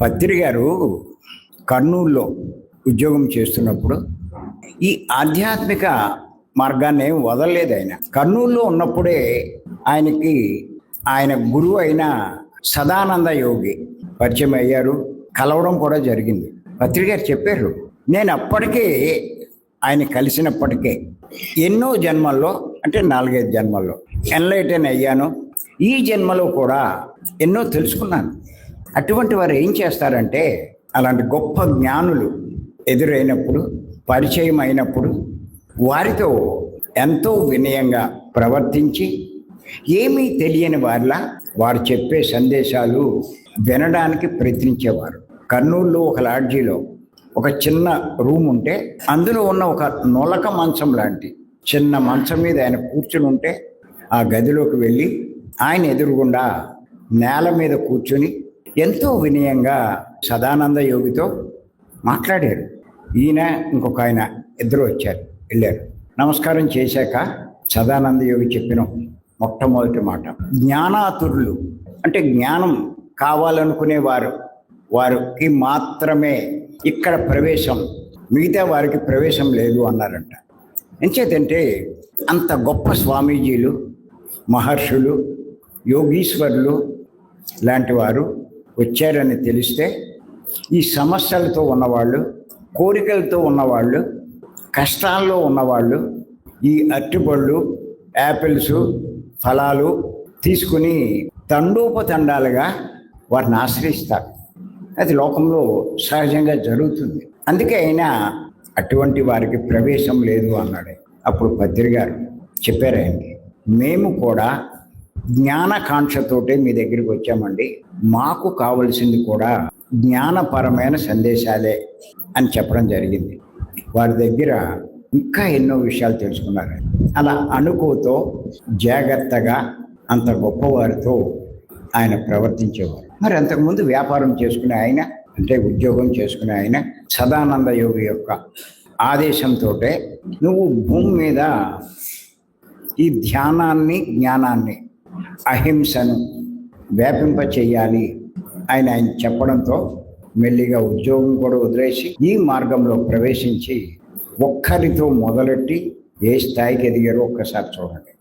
పత్రి గారు కర్నూలులో ఉద్యోగం చేస్తున్నప్పుడు ఈ ఆధ్యాత్మిక మార్గాన్ని ఏం వదలలేదు ఆయన. కర్నూలులో ఉన్నప్పుడే ఆయనకి ఆయన గురువు అయిన సదానంద యోగి పరిచయం అయ్యారు. కలవడం కూడా జరిగింది. పత్రి గారు చెప్పారు నేను అప్పటికే ఆయన కలిసినప్పటికే ఎన్నో జన్మల్లో అంటే నాలుగైదు జన్మల్లో ఎన్లైటన్ అయ్యాను. ఈ జన్మలో కూడా ఎన్నో తెలుసుకున్నాను. అటువంటి వారు ఏం చేస్తారంటే అలాంటి గొప్ప జ్ఞానులు ఎదురైనప్పుడు పరిచయం అయినప్పుడు వారితో ఎంతో వినయంగా ప్రవర్తించి ఏమీ తెలియని వారిలా వారు చెప్పే సందేశాలు వినడానికి ప్రయత్నించేవారు. కర్నూలులో ఒక లాడ్జీలో ఒక చిన్న రూమ్ ఉంటే అందులో ఉన్న ఒక నొలక మంచం లాంటి చిన్న మంచం మీద ఆయన కూర్చుని ఉంటే ఆ గదిలోకి వెళ్ళి ఆయన ఎదురుగుండా నేల మీద కూర్చుని ఎంతో వినయంగా సదానంద యోగితో మాట్లాడారు. ఈయన ఇంకొక ఆయన ఇద్దరు వచ్చారు వెళ్ళారు. నమస్కారం చేశాక సదానంద యోగి చెప్పిన మొట్టమొదటి మాట జ్ఞానాతురులు అంటే జ్ఞానం కావాలనుకునేవారు వారికి మాత్రమే ఇక్కడ ప్రవేశం మిగతా వారికి ప్రవేశం లేదు అన్నారంట. ఎంచేతంటే అంత గొప్ప స్వామీజీలు మహర్షులు యోగీశ్వరులు లాంటి వారు వచ్చారని తెలిస్తే ఈ సమస్యలతో ఉన్నవాళ్ళు కోరికలతో ఉన్నవాళ్ళు కష్టాల్లో ఉన్నవాళ్ళు ఈ అరటిపళ్ళు యాపిల్స్ ఫలాలు తీసుకుని తండోపతండాలుగా వారిని ఆశ్రయిస్తారు. అది లోకంలో సహజంగా జరుగుతుంది. అందుకే అయినా అటువంటి వారికి ప్రవేశం లేదు అన్నాడు. అప్పుడు పత్రి గారు చెప్పారండి మేము కూడా జ్ఞానకాంక్షతోటే మీ దగ్గరికి వచ్చామండి. మాకు కావలసింది కూడా జ్ఞానపరమైన సందేశాలే అని చెప్పడం జరిగింది. వారి దగ్గర ఇంకా ఎన్నో విషయాలు తెలుసుకున్నారు. అలా అణుకుతో జాగ్రత్తగా అంత గొప్పవారితో ఆయన ప్రవర్తించేవారు. మరి అంతకుముందు వ్యాపారం చేసుకునే ఆయన అంటే ఉద్యోగం చేసుకునే ఆయన సదానంద యోగి యొక్క ఆదేశంతో నువ్వు భూమి మీద ఈ ధ్యానాన్ని జ్ఞానాన్ని అహింసను వ్యాపింప చేయాలి ఆయన ఆయన చెప్పడంతో మెల్లిగా ఉద్యోగం కూడా వదిలేసి ఈ మార్గంలో ప్రవేశించి ఒక్కరితో మొదలెట్టి ఏ స్థాయికి ఎదిగారో ఒక్కసారి చూడండి.